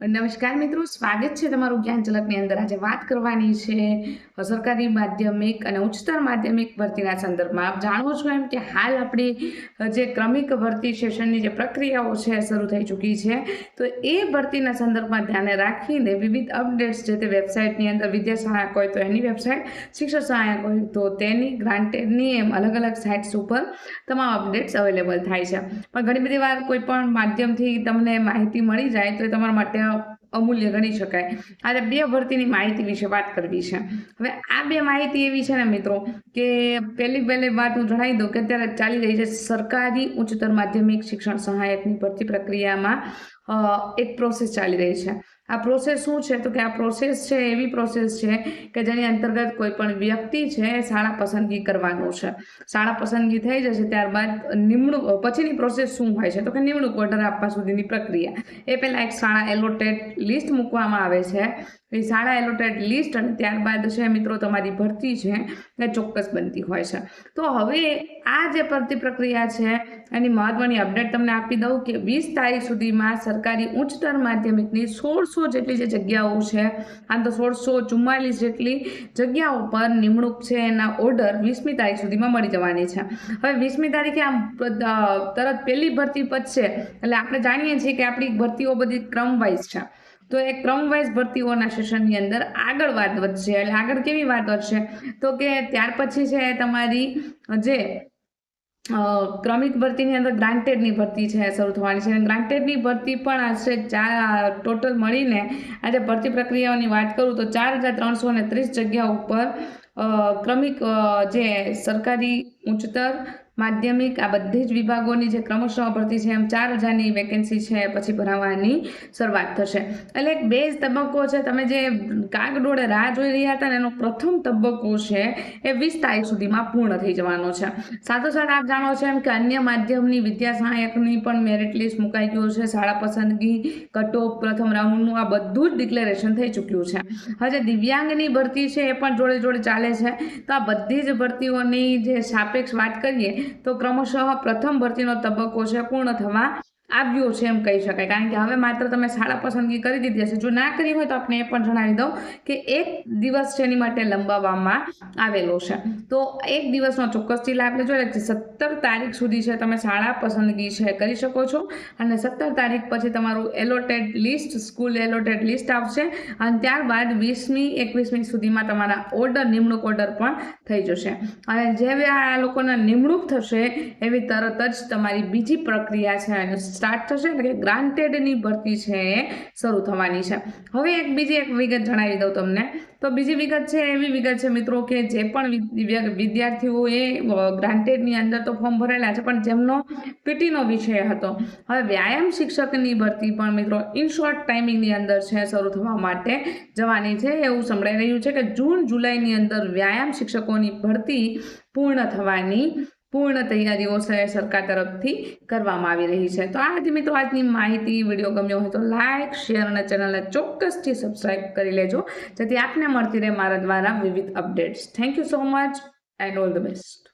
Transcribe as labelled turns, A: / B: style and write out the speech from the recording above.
A: નમસ્કાર મિત્રો, સ્વાગત છે તમારું જ્ઞાન ઝલકની અંદર. આજે વાત કરવાની છે સરકારી માધ્યમિક અને ઉચ્ચતર માધ્યમિક ભરતીના સંદર્ભમાં. આપ જાણો છો એમ કે હાલ આપણી જે ક્રમિક ભરતી સેશનની જે પ્રક્રિયાઓ છે શરૂ થઈ ચૂકી છે. તો એ ભરતીના સંદર્ભમાં ધ્યાને રાખીને વિવિધ અપડેટ્સ જે તે વેબસાઇટની અંદર વિદ્યા સહાયક હોય તો એની વેબસાઇટ શિક્ષક સહાયક હોય તો તેની ગ્રાન્ટેડની એમ અલગ અલગ સાઇટ્સ ઉપર તમામ અપડેટ્સ અવેલેબલ થાય છે. પણ ઘણી બધી વાર કોઈ પણ માધ્યમથી તમને માહિતી મળી જાય તો એ તમારા માટે અમૂલ્ય ગણી શકાય. આજે બે ભરતીની માહિતી વિશે વાત કરવી છે. હવે આ બે માહિતી એવી છે ને મિત્રો કે પહેલી પહેલી વાત હું જણાવી દઉં કે અત્યારે ચાલી રહી છે સરકારી ઉચ્ચતર માધ્યમિક શિક્ષણ સહાયકની ભરતી પ્રક્રિયામાં એક પ્રોસેસ ચાલી રહી છે. આ પ્રોસેસ શું છે? તો કે આ પ્રોસેસ છે, એવી પ્રોસેસ છે કે જેની અંતર્ગત કોઈ પણ વ્યક્તિ છે, શાળા પસંદગી કરવાનું છે. શાળા પસંદગી થઈ જશે ત્યારબાદ નિમણૂક, પછીની પ્રોસેસ શું હોય છે? તો કે નિમણૂક ઓર્ડર આપવા સુધીની પ્રક્રિયા. એ પહેલાં એક શાળા એલોટેડ લિસ્ટ મૂકવામાં આવે છે. એ શાળા એલોટેડ લિસ્ટ અને ત્યારબાદ છે મિત્રો તમારી ભરતી છે એ ચોક્કસ બનતી હોય છે. તો હવે આ જે ભરતી પ્રક્રિયા છે એની મહત્વની અપડેટ તમને આપી દઉં કે વીસ તારીખ સુધીમાં સરકારી ઉચ્ચતર માધ્યમિકની સોળસો જેટલી જે જગ્યાઓ છે, આમ તો સોળસો ચુમ્માલીસ જેટલી જગ્યાઓ પર નિમણૂક છે એના ઓર્ડર વીસમી તારીખ સુધીમાં મળી જવાની છે. હવે વીસમી તારીખે આમ તરત પહેલી ભરતી પતશે એટલે આપણે જાણીએ છીએ કે આપણી ભરતીઓ બધી ક્રમવાઇઝ છે. તો એ ક્રમવાઇઝ ભરતીઓના સેશનની અંદર આગળ વાત વધશે. એટલે આગળ કેવી વાત વધશે? તો કે ત્યાર પછી છે તમારી, જે ક્રમિક ભરતીની અંદર ગ્રાન્ટેડની ભરતી છે, શરૂ થવાની છે. અને ગ્રાન્ટેડની ભરતી પણ આશરે ચાર, ટોટલ મળીને આજે ભરતી પ્રક્રિયાઓની વાત કરું તો ચાર હજાર ત્રણસો ને ત્રીસ જગ્યા ઉપર ક્રમિક જે સરકારી ઉચ્ચતર માધ્યમિક આ બધી જ વિભાગોની જે ક્રમશઃ ભરતી છે, એમ ચાર હજારની વેકેન્સી છે, પછી ભરાવાની શરૂઆત થશે. એટલે એક બેઝ તબક્કો છે, તમે જે કાગડોળે રાહ જોઈ રહ્યા હતા ને, એનો પ્રથમ તબક્કો છે, એ વીસ તારીખ સુધીમાં પૂર્ણ થઈ જવાનો છે. સાથોસાથ આપ જાણો છો એમ કે અન્ય માધ્યમની વિદ્યા સહાયકની પણ મેરિટ લિસ્ટ મુકાઈ ગયું છે. શાળા પસંદગી કટઓફ પ્રથમ રાઉન્ડનું આ બધું જ ડિક્લેરેશન થઈ ચૂક્યું છે. હવે દિવ્યાંગની ભરતી છે, એ પણ જોડે જોડે ચાલે છે. તો આ બધી જ ભરતીઓની જે સાપેક્ષ વાત કરીએ તો ક્રમશઃ પ્રથમ ભરતીનો તબક્કો છે પૂર્ણ થવા આવ્યો છે એમ કહી શકાય. કારણ કે હવે માત્ર તમે શાળા પસંદગી કરી દીધી હશે. જો ના કરી હોય તો આપણે એ પણ જણાવી દઉં કે એક દિવસ છે એની માટે લંબાવવામાં આવેલો છે. તો એક દિવસનો ચોક્કસથી લાભ લેજો એટલે સત્તર તારીખ સુધી છે તમે શાળા પસંદગી છે કરી શકો છો. અને સત્તર તારીખ પછી તમારું allotted list school allotted list આવશે. અને ત્યારબાદ વીસમી, એકવીસમી સુધીમાં તમારા ઓર્ડર નિમણૂક ઓર્ડર પણ થઈ જશે. અને જે આ લોકોના નિમણૂક થશે એવી તરત જ તમારી બીજી પ્રક્રિયા છે એનું સ્ટાર્ટ થશે એટલે કે ગ્રાન્ટેડની ભરતી છે એ શરૂ થવાની છે. હવે એક બીજી એક વિગત જણાવી દઉં તમને. તો બીજી વિગત છે, એવી વિગત છે મિત્રો કે જે પણ વિદ્યાર્થીઓ વિદ્યાર્થીઓએ ગ્રાન્ટેડની અંદર તો ફોર્મ ભરેલા છે, પણ જેમનો પીટીનો વિષય હતો. હવે વ્યાયામ શિક્ષકની ભરતી પણ મિત્રો ઇન શોર્ટ ટાઈમિંગની અંદર છે, શરૂ થવા માટે જવાની છે. એવું સંભળાઈ રહ્યું છે કે જૂન, જુલાઈની અંદર વ્યાયામ શિક્ષકોની ભરતી પૂર્ણ થવાની પૂર્ણ તૈયારીઓ સરકાર તરફથી કરવામાં આવી રહી છે. તો આ હતી મિત્રો આજની માહિતી, વીડિયો ગમ્યો હોય તો લાઇક શેર અને ચેનલને ચોક્કસથી સબસ્ક્રાઇબ કરી લેજો, જેથી આપને મળતી રહે મારા દ્વારા વિવિધ updates thank you so much and all the best